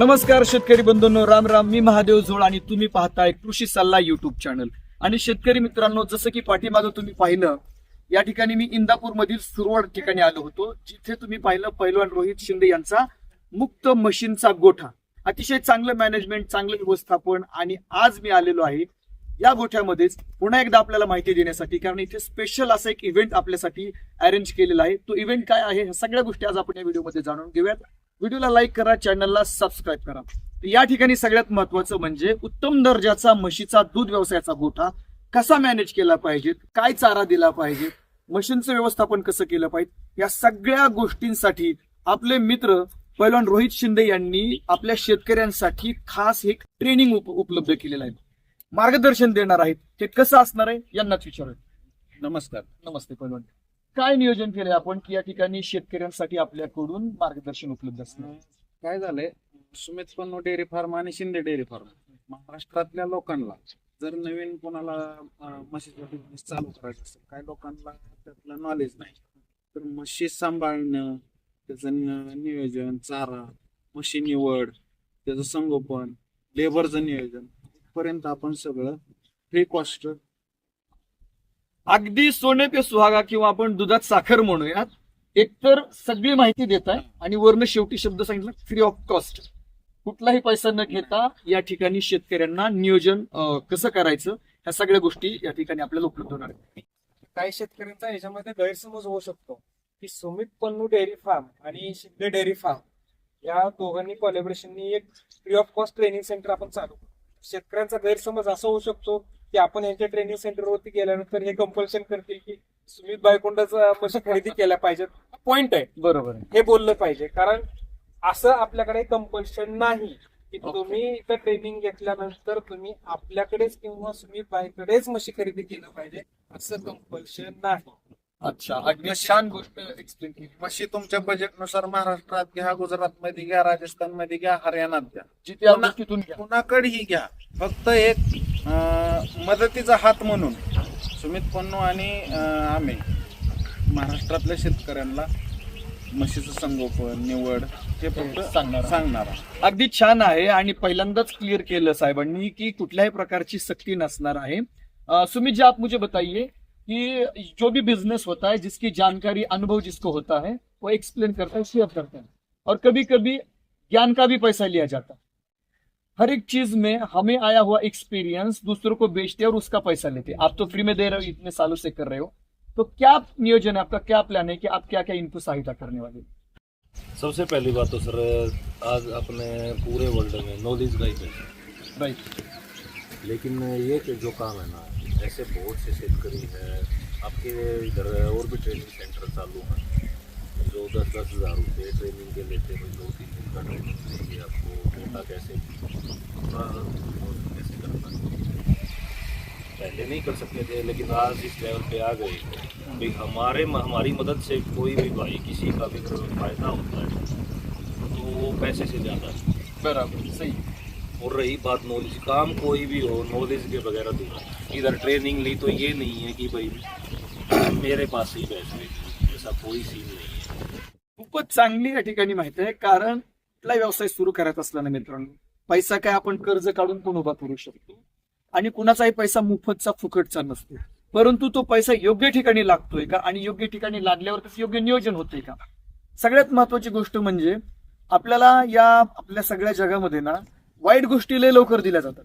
नमस्कार शेतकरी बंधूंनो राम राम. मी महादेव झोळ आणि तुम्ही पाहताय कृषी सल्ला युट्यूब चॅनल आणि शेतकरी मित्रांनो जसं की पाठीमागं तुम्ही पाहिलं या ठिकाणी मी इंदापूर मधील सुरवड ठिकाणी आलो होतो जिथे तुम्ही पाहिलं पैलवान रोहित शिंदे यांचा मुक्त मशीनचा गोठा. अतिशय चांगलं मॅनेजमेंट चांगलं व्यवस्थापन आणि आज मी आलेलो आहे या गोठ्यामध्येच पुन्हा एकदा आपल्याला माहिती देण्यासाठी कारण इथे स्पेशल असा एक इव्हेंट आपल्यासाठी अरेंज केलेला आहे. तो इव्हेंट काय आहे ह्या सगळ्या गोष्टी आज आपण या व्हिडिओमध्ये जाणून घेऊयात. व्हिडिओला लाईक करा चॅनलला सबस्क्राईब करा. या ठिकाणी सगळ्यात महत्वाचं म्हणजे उत्तम दर्जाचा म्हशीचा दूध व्यवसायाचा गोठा कसा मॅनेज केला पाहिजे काय चारा दिला पाहिजे मशीनचं व्यवस्थापन कसं केलं पाहिजे या सगळ्या गोष्टींसाठी आपले मित्र पैलवान रोहित शिंदे यांनी आपल्या शेतकऱ्यांसाठी खास एक ट्रेनिंग उप- उपलब्ध केलेलं आहे. मार्गदर्शन देणार आहेत. ते कसं असणार आहे यांनाच विचारूया. नमस्कार. नमस्ते पैलवान. काय नियोजन केलंय आपण की या ठिकाणी शेतकऱ्यांसाठी आपल्याकडून मार्गदर्शन उपलब्ध असणार? काय झालंय? सुमित पन्नो डेअरी फार्म आणि शिंदे डेअरी फार्म. महाराष्ट्रातल्या लोकांना जर नवीन कोणाला म्हशीचा बिझनेस चालू करायचा असेल काही लोकांना त्यातलं नॉलेज नाही. तर म्हशी सांभाळणं त्याचं नियोजन चारा म्हशी निवड त्याचं संगोपन लेबरचं नियोजन पर्यंत आपण सगळं फ्री कॉस्ट अगदी सोने पे सुहागा किंवा आपण दुधात साखर म्हणूयात एकतर सगळी माहिती देत आहे आणि वरनं शेवटी शब्द सांगितला फ्री ऑफ कॉस्ट कुठलाही पैसा न घेता या ठिकाणी शेतकऱ्यांना नियोजन कसं करायचं ह्या सगळ्या गोष्टी या ठिकाणी आपल्याला उपलब्ध होणार आहेत. काही शेतकऱ्यांचा याच्यामध्ये गैरसमज होऊ शकतो. की सुमित पन्नू डेअरी फार्म आणि शिंदे डेअरी फार्म या दोघांनी कोलॅबरेशननी एक free of cost training centre आपण चालू शेतकऱ्यांचा गैरसमज असा होऊ शकतो की आपण यांच्या ट्रेनिंग सेंटरवरती गेल्यानंतर हे कंपल्शन करतील की सुमित बायकोंडाचा मशी खरेदी केल्या पाहिजेत. पॉइंट आहे. बरोबर आहे. हे बोललं पाहिजे. कारण असं आपल्याकडे कंपल्शन नाही की तुम्ही इथं ट्रेनिंग घेतल्यानंतर तुम्ही आपल्याकडेच किंवा सुमित बाईकडेच म्हशी खरेदी केलं पाहिजे असं कंपल्शन नाही. अच्छा. अगदी छान गोष्ट एक्सप्लेन केली. म्हशी तुमच्या बजेटनुसार महाराष्ट्रात घ्या गुजरात मध्ये घ्या राजस्थानमध्ये घ्या हरियाणात घ्या. जिथे गोष्टीतून घ्या. कुणाकडेही घ्या. फक्त एक अं, मदतीचा हात म्हणून सुमित पन्नू आणि आम्ही महाराष्ट्रातल्या शेतकऱ्यांना म्हशीचं संगोपन निवड हे फक्त सांगणार. सांगणार. अगदी छान आहे आणि पहिल्यांदाच क्लियर केलं साहेबांनी की कुठल्याही प्रकारची सक्ती नसणार आहे सुमित जी आप मुझे बताइए कि जो भी बिजनेस होता है जिसकी जानकारी अनुभव जिसको होता है वो एक्सप्लेन करता है शेयर करता है और कभी कभी ज्ञान का भी पैसा लिया जाता है हर एक चीज़ में हमें आया हुआ एक्सपीरियंस दूसरों को बेचते हैं और उसका पैसा लेते आप तो फ्री में दे रहे हो इतने सालों से कर रहे हो। तो क्या नियोजन है आपका? क्या प्लान है कि आप क्या क्या इनको सहायता करने वाले सबसे पहली बात तो सर आज अपने पूरे वर्ल्ड में नॉलेज का ही पैसा राइट लेकिन ये जो काम है ना ऐसे बहुत से शेतकरी है आपके इधर और भी ट्रेनिंग सेंटर चालू हैं। जो दस दस हज़ार रुपये ट्रेनिंग के लेते हैं दो तीन दिन का ट्रेनिंग देंगे आपको मोटा कैसे कैसे करना पहले नहीं कर सकते थे लेकिन आज इस लेवल पे आ गए। भाई हमारे हमारी मदद से कोई भी भाई किसी का भी फ़ायदा होता है तो वो पैसे से ज़्यादा है। बराबर सही। और रही बात नॉलेज काम कोई भी हो नॉलेज के बगैर अधूरा इधर ट्रेनिंग ली तो ये नहीं है कि भाई मेरे पास ही पैसे ऐसा कोई सीन नहीं है। खूपच चांगली या ठिकाणी माहिती आहे कारण कुठला व्यवसाय सुरू करायचा असला ना मित्रांनो पैसा काय आपण कर्ज काढून पण उभा करू शकतो? आणि कुणाचाही पैसा मुफतचा फुकटचा नसतो. परंतु तो पैसा योग्य ठिकाणी लागतोय का? आणि योग्य ठिकाणी लागल्यावर त्याचं योग्य नियोजन होतंय का? सगळ्यात महत्वाची गोष्ट म्हणजे आपल्याला या आपल्या सगळ्या जगामध्ये ना वाईट गोष्टी लय लवकर दिल्या जातात.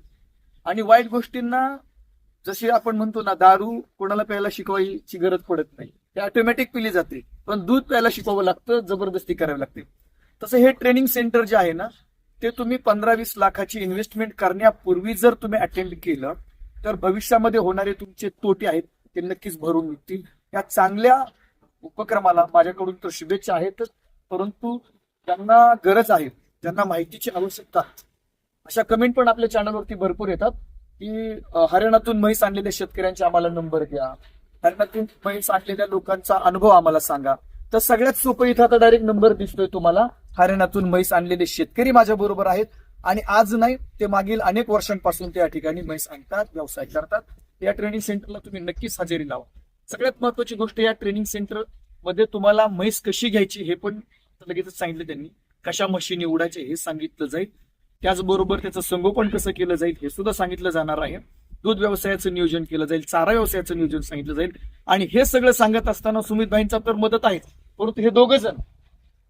आणि वाईट गोष्टींना जशी आपण म्हणतो ना दारू कोणाला प्यायला शिकवायची गरज पडत नाही. हे ऑटोमॅटिक पिली जाते. पण दूध प्यायला शिकवावं लागतं जबरदस्ती करावी लागते. तसं हे ट्रेनिंग सेंटर जे आहे ना ते तुम्ही पंधरा वीस लाखाची इन्व्हेस्टमेंट करण्यापूर्वी जर तुम्ही अटेंड केलं तर भविष्यामध्ये होणारे तुमचे तोटे आहेत ते नक्कीच भरून निघतील. या चांगल्या उपक्रमाला माझ्याकडून तर शुभेच्छा आहेतच परंतु ज्यांना गरज आहे ज्यांना माहितीची आवश्यकता अशा कमेंट पण आपल्या चॅनलवरती भरपूर येतात. की हरियाणातून म्हैस आणलेल्या शेतकऱ्यांचे आम्हाला नंबर द्या. हरियाणातून म्हैस आणलेल्या लोकांचा अनुभव आम्हाला सांगा. तर सगळ्यात सोपं इथं आता डायरेक्ट नंबर दिसतोय तुम्हाला. हरियाणातून म्हैस आणलेले शेतकरी माझ्या बरोबर आहेत. आणि आज नाही ते मागील अनेक वर्षांपासून त्या ठिकाणी म्हैस आणतात व्यवसाय करतात. या ट्रेनिंग सेंटरला तुम्ही नक्कीच हजेरी लावा. सगळ्यात महत्वाची गोष्ट या ट्रेनिंग सेंटरमध्ये तुम्हाला म्हैस कशी घ्यायची हे पण लगेचच सांगितलं त्यांनी. कशा मशीन निवडायचे हे सांगितलं जाईल. त्याचबरोबर त्याचं संगोपन कसं केलं जाईल हे सुद्धा सांगितलं जाणार आहे. दूध व्यवसायाचं नियोजन केलं जाईल चारा व्यवसायाचं नियोजन सांगितलं जाईल. आणि हे सगळं सांगत असताना सुमितबाईंचा तर मदत आहे. परंतु हे दोघ जण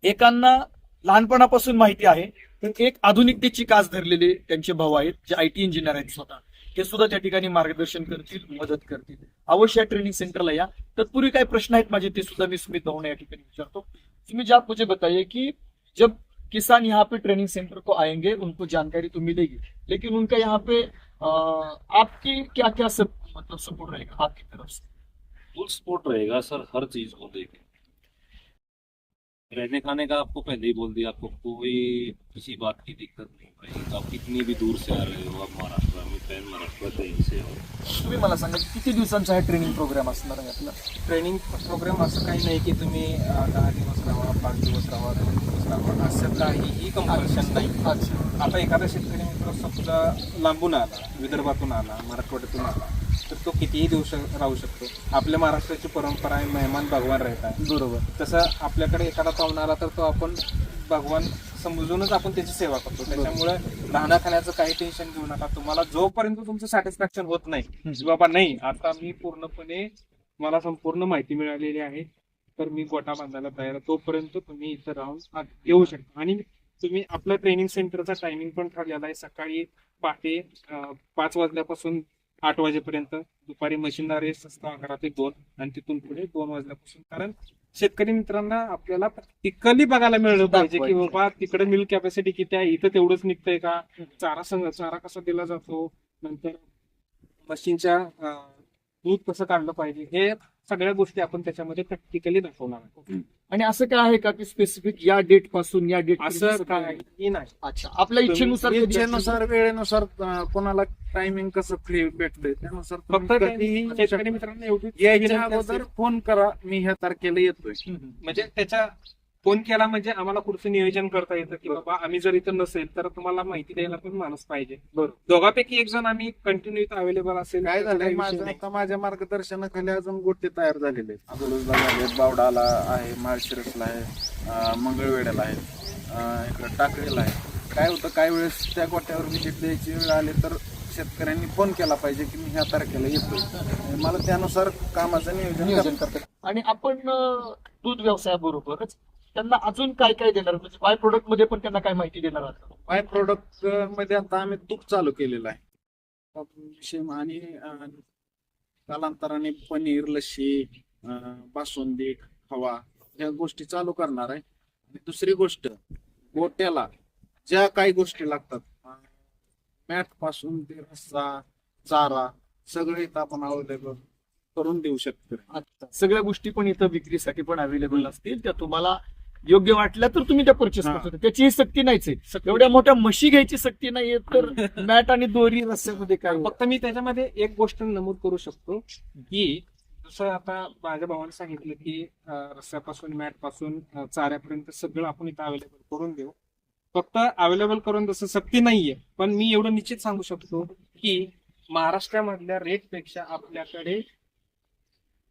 एकांना लहानपणापासून माहिती आहे तर एक आधुनिकतेची कास धरलेले त्यांचे भाऊ आहेत जे आय टी इंजिनियर आहेत स्वतः. हे सुद्धा त्या ठिकाणी मार्गदर्शन करतील मदत करतील. अवश्य या ट्रेनिंग सेंटरला या. तत्पूर्वी काही प्रश्न आहेत माझे ते सुद्धा मी सुमित भाऊने या ठिकाणी विचारतो. तुम्ही ज्या मुझे बताइए की जब किसान यहाँ पे ट्रेनिंग सेंटर को आएंगे उनको जानकारी तो मिलेगी. लेकिन उनका यहाँ पे आपकी क्या क्या सब मतलब सपोर्ट रहेगा आपकी तरफ से? फुल सपोर्ट रहेगा सर हर चीज को देखे रहने खाने का आपको पहले ही बोल दिया आपको कोई किसी बात की दिक्कत नहीं पड़ेगी आप कितनी भी दूर से आ रहे हो आप महाराष्ट्र में पैन महाराष्ट्र कहीं से हो। तुम्ही मला सांगा की किती दिवसांचा हा ट्रेनिंग प्रोग्राम असणार आहे आपला? ट्रेनिंग प्रोग्राम असं काही नाही की तुम्ही अं, दहा दिवस राहा पाच दिवस राहा दोन दिवस राहा. असं काहीही कंपल्शन नाही. अच्छा. आता एखादा शेतकरी मित्र समजा लांबून आला विदर्भातून आला मराठवाड्यातून आला. तर तो कितीही दिवस राहू शकतो. आपल्या महाराष्ट्राची परंपरा आहे मेहमान भगवान राहतात. बरोबर. तसं आपल्याकडे एखादा पाहुणा आला तर तो आपण भगवान समजूनच आपण त्याची सेवा करतो. त्याच्यामुळे राहण्या खाण्याचं काही टेन्शन घेऊ नका. तुम्हाला जोपर्यंत तुमचं सॅटिस्फॅक्शन होत नाही की बाबा नाही आता मी पूर्णपणे मला संपूर्ण माहिती मिळालेली आहे तर मी गोटा बांधायला तयार आहे. तोपर्यंत तुम्ही इथं राहून येऊ शकता. आणि तुम्ही आपलं ट्रेनिंग सेंटरचा टायमिंग पण ठरलेला आहे. सकाळी पहाटे पाच वाजल्यापासून आठ वाजेपर्यंत. दुपारी मशीनला रेस्ट असतो अकरा ते दोन. आणि तिथून पुढे दोन वाजल्यापासून. कारण शेतकरी मित्रांना आपल्याला प्रॅक्टिकली बघायला मिळलं पाहिजे की. बाबा तिकडे मिल्क कॅपॅसिटी किती आहे? इथं तेवढंच निघतंय का? चारा संग चारा कसा दिला जातो? नंतर मशीनच्या दूध कसं काढलं पाहिजे? हे सगळ्या गोष्टी आपण त्याच्यामध्ये प्रॅक्टिकली दाखवणार आहोत. आणि असं काय आहे का की स्पेसिफिक या डेटपासून या डेट असं काही नाही अच्छा आपल्या इच्छेनुसार? इच्छेनुसार वेळेनुसार अं, कोणाला टायमिंग कसं फ्री भेटतंय त्यानुसार फक्त तुम्ही त्यांनी कधीही शेतकरी मित्रांना एवढी यायच्या अगोदर. फोन करा मी ह्या तारखेला येतोय. म्हणजे त्याच्या फोन केला म्हणजे आम्हाला पुढचं नियोजन करता येतं की बाबा आम्ही जर इथं नसेल तर तुम्हाला माहिती द्यायला पण माणूस पाहिजे. बरोबर. दोघांपैकी एक जण आम्ही कंटिन्यू इथं अवेलेबल असेल काय झालंय माझं. आता माझ्या मार्गदर्शनाखाली अजून गोष्टी तयार झालेले आहेत. झाले बावडाला आहे माळशिरसला आहे मंगळवेड्याला आहे इकडं टाकळीला आहे. काय होतं काही वेळेस त्या गोट्यावर विजिट द्यायची वेळ आली तर शेतकऱ्यांनी फोन केला पाहिजे की मी ह्या तारखेला आणि मला त्यानुसार कामाचं नियोजन नियोजन करतात आणि आपण दूध व्यवसायाबरोबरच त्यांना अजून काय काय देणार? म्हणजे बाय प्रोडक्टमध्ये पण त्यांना काय माहिती देणार आहात बाय प्रोडक्टमध्ये आता आम्ही तूप चालू केलेलं आहे. आणि अं, कालांतराने पनीर लस्सी अं, बासुंदी खवा ह्या गोष्टी चालू करणार आहे. आणि दुसरी गोष्ट गोट्याला ज्या काही गोष्टी लागतात मॅटपासून ते रस्सा चारा सगळे इथं आपण अवेलेबल करून देऊ शकतो. अच्छा. सगळ्या गोष्टी पण इथं विक्रीसाठी पण अवेलेबल असतील. त्या तुम्हाला योग्य वाटल्या तर तुम्ही त्या परचेस. करू शकता त्याची सक्ती नाहीच आहे. एवढ्या मोठ्या म्हशी घ्यायची सक्ती नाहीये तर मॅट आणि दोरी रस्त्यामध्ये काय फक्त मी त्याच्यामध्ये एक गोष्ट नमूद करू शकतो की जसं आता माझ्या भावाने सांगितलं की रस्त्यापासून मॅटपासून चाऱ्यापर्यंत सगळं आपण इथं अवेलेबल करून देऊ. फक्त अवेलेबल करून जसं सक्ती नाहीये. पण मी एवढं निश्चित सांगू शकतो की महाराष्ट्रामधल्या रेटपेक्षा आपल्याकडे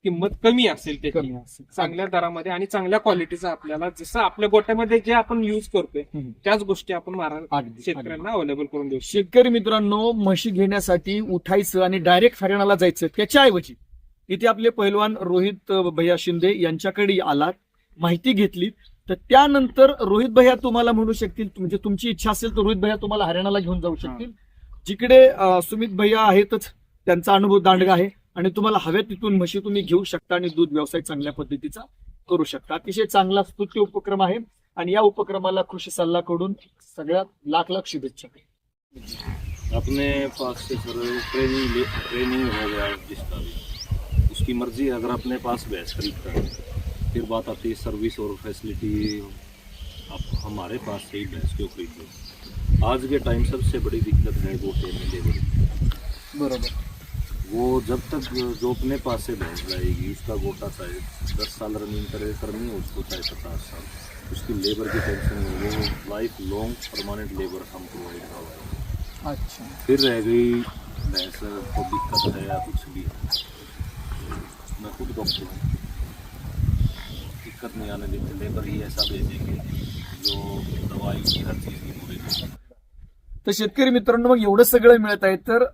किंमत कमी असेल त्याची. कमी असेल. चांगल्या दरामध्ये आणि चांगल्या क्वालिटीचं आपल्याला जसं आपल्या गोट्यामध्ये जे आपण युज करतोय हम्म. त्याच गोष्टी आपण अगदी. शेतकऱ्यांना अवेलेबल करून देऊ शेतकरी मित्रांनो म्हशी घेण्यासाठी उठायचं आणि डायरेक्ट हरियाणाला जायचं त्याच्याऐवजी इथे आपले पैलवान रोहित अ, भैया शिंदे यांच्याकडे आलात माहिती घेतली. तर त्यानंतर रोहित भैया तुम्हाला म्हणू शकतील म्हणजे तुमची इच्छा असेल तर रोहित भैया तुम्हाला हरियाणाला घेऊन जाऊ शकतील. जिकडे अ, सुमित भैया आहेतच त्यांचा अनुभव दांडगा आहे. आणि तुम्हाला हव्या तिथून म्हशी तुम्ही घेऊ शकता आणि दूध व्यवसाय चांगल्या पद्धतीचा करू शकता. अतिशय चांगला स्तुत्य उपक्रम आहे आणि या उपक्रमाला कृषी सल्लाकडून सगळ्यात लाख लाख शुभेच्छा. अपने पास से सर ट्रेनिंग ट्रेनिंग हो गया जिसका भी उसकी मर्जी अगर अपने पास भैंस खरीदता है फिर बात आती है सर्विस और फैसिलिटी आप हमारे पास से ही भैंस क्यों खरीदो? आज के टाइम सबसे बड़ी दिक्कत है गोटे में लेबर बरोबर. वो जब तक जो अपने पास से भैंस लाएगी उसका गोटा चाहे दस साल रनिंग करे करनी हो उसको चाहे पचास साल। उसकी लेबर की टेंशन नहीं वो लाइफ लॉन्ग परमानेंट लेबर हम प्रोवाइड करवाएँगे। अच्छा। फिर रह गई भैंस को दिक्कत है या कुछ भी मैं खुद डॉक्टर हूँ। दिक्कत नहीं आने देते लेबर ही ऐसा भेजेंगे जो दवाई की हर चीज़ की पूरी। तर शेतकरी मित्रांनो मग एवढं सगळं मिळत आहे तर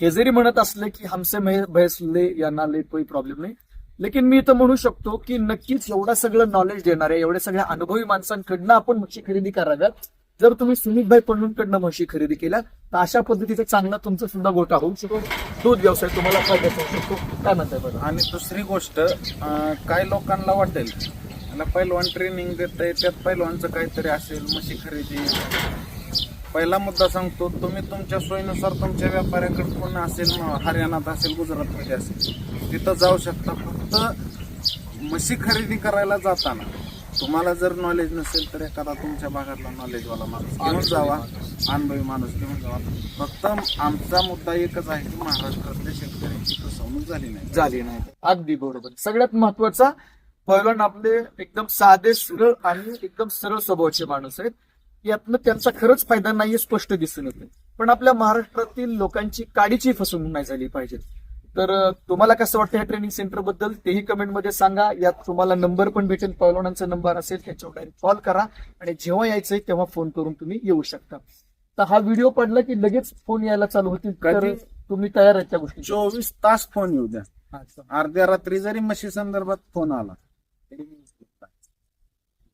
हे जरी म्हणत असले की हमसे मे- भैसले यांना नाले कोई प्रॉब्लेम नाही लेकिन मी तर म्हणू शकतो की नक्कीच एवढं सगळं नॉलेज देणाऱ्या एवढ्या सगळ्या अनुभवी माणसांकडनं आपण म्हशी खरेदी कराव्यात. जर तुम्ही सुमितभाई पंडूंकडनं म्हशी खरेदी केल्या तर अशा पद्धतीचा चांगला तुमचा सुद्धा गोटा होऊ शकतो. दूध व्यवसाय तुम्हाला फायदा होऊ शकतो. काय म्हणताय बरं? आणि दुसरी गोष्ट काय लोकांना वाटेल? पहिलवान ट्रेनिंग देत आहे त्यात पहिलवानचं काहीतरी असेल म्हशी खरेदी. पहिला मुद्दा सांगतो तुम्ही तुमच्या सोयीनुसार तुमच्या व्यापाऱ्याकडे कोण असेल हरियाणात असेल गुजरातमध्ये असेल तिथं जाऊ शकता. फक्त म्हशी खरेदी करायला जाताना तुम्हाला जर नॉलेज नसेल तर एखादा तुमच्या भागातला नॉलेजवाला माणूस घेऊन जावा. अनुभवी माणूस घेऊन जावा. फक्त आमचा मुद्दा एकच आहे की महाराष्ट्रातल्या शेतकऱ्यांची फसवणूक झाली नाही. झाली नाही. अगदी बरोबर. सगळ्यात महत्त्वाचा पहिलं आपले एकदम साधे सरळ आणि एकदम सरळ स्वभावाचे माणूस आहेत. यातनं त्यांचा खरंच फायदा नाहीये स्पष्ट दिसून येते पण आपल्या महाराष्ट्रातील लोकांची काडीची फसवणूक नाही झाली पाहिजे. तर तुम्हाला कसं वाटतं या ट्रेनिंग सेंटरबद्दल? तेही कमेंटमध्ये सांगा. यात तुम्हाला नंबर पण भेटेल. पहिलवानांचा नंबर असेल त्याच्यावर डायरेक्ट कॉल करा. आणि जेव्हा यायचंय तेव्हा फोन करून तुम्ही येऊ शकता. तर हा व्हिडिओ पडला की लगेच फोन यायला चालू होतील. तर? तुम्ही तयार आहेत त्या गोष्टी चोवीस तास फोन येऊ द्या. अर्ध्या रात्री जरी म्हशी संदर्भात फोन आला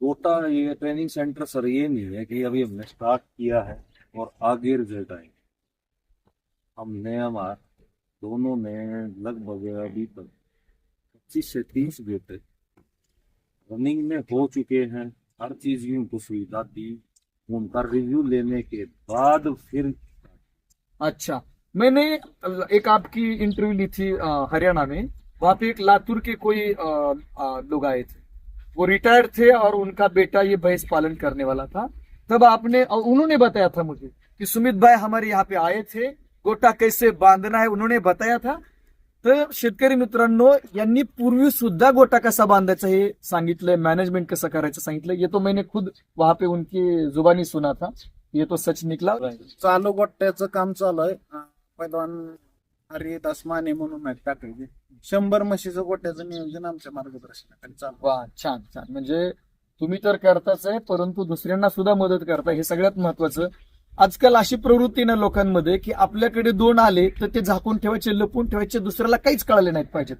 गोटा ये ट्रेनिंग सेंटर सर ये नहीं है कि अभी हमने स्टार्ट किया है और आगे रिज़ल्ट आए हमने, हमार दोनों ने लगभग अभी तक पच्चीस से तीस बेटे रनिंग में हो चुके हैं। हर चीज़ की उनको सुविधा दी। उनका रिव्यू लेने के बाद फिर अच्छा मैंने एक आपकी इंटरव्यू ली थी हरियाणा में। वहाँ पे एक लातूर के कोई लोग आए थे। वो रिटायर्ड थे और उनका बेटा ये भैंस पालन करने वाला था। तब आपने और उन्होंने बताया था मुझे कि सुमित भाई हमारे यहाँ पे आए थे गोटा कैसे बांधना है उन्होंने बताया था। तर शेतकरी मित्रांनो यांनी पूर्वी सुद्धा गोटा कसा बांधायचा हे सांगितलंय मॅनेजमेंट कसं करायचं सांगितलं ये तो मैंने खुद वहां पे उनकी जुबानी सुना था ये तो सच निकला। चालू गोट्याचं काम चालू आहे. अरे पैलवान माने म्हणून आहेत टाकायचे शंभर म्हशीचं गोट्याचं नियोजन आमच्या मार्गदर्शनाखाली चालू वा छान छान. म्हणजे तुम्ही तर करताच आहे परंतु दुसऱ्यांना सुद्धा मदत करता. हे सगळ्यात महत्वाचं. आजकाल अशी प्रवृत्ती ना लोकांमध्ये की आपल्याकडे दोन आले तर ते झाकून ठेवायचे लपून ठेवायचे दुसऱ्याला काहीच कळले नाहीत पाहिजेत.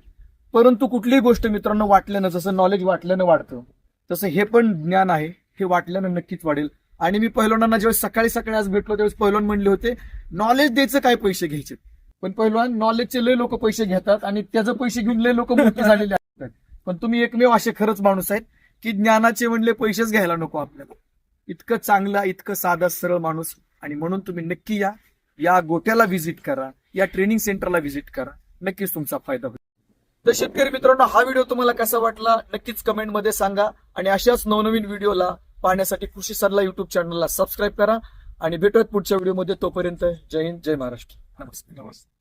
परंतु कुठलीही गोष्ट मित्रांनो वाटल्यानं जसं नॉलेज वाटल्यानं वाढतं तसं हे पण ज्ञान आहे हे वाटल्यानं नक्कीच वाढेल. आणि मी पहिलवानांना ज्यावेळेस सकाळी सकाळी आज भेटलो त्यावेळेस पहिलवान म्हणले होते नॉलेज द्यायचं काय पैसे घ्यायचे? पण पहिलवान नॉलेजचे लय लोक पैसे घेतात आणि त्याचे पैसे घेऊन लय लोक मोठे झालेले असतात. पण तुम्ही एकमेव असे खरंच माणूस आहेत की ज्ञानाचे म्हणले पैसेच घ्यायला नको आपल्याला. इतकं चांगला इतकं साधा सरळ माणूस. आणि म्हणून तुम्ही नक्की या. या गोट्याला व्हिजिट करा. या ट्रेनिंग सेंटरला व्हिजिट करा. नक्कीच तुमचा फायदा होईल. तर शेतकरी मित्रांनो हा व्हिडिओ तुम्हाला कसा वाटला? नक्कीच कमेंटमध्ये सांगा. आणि अशाच नवनवीन व्हिडिओला पाहण्यासाठी कृषी सरला युट्यूब चॅनलला सबस्क्राईब करा. आणि भेटूयात पुढच्या व्हिडिओमध्ये तोपर्यंत जय हिंद जय महाराष्ट्र. नमस्ते नमस्ते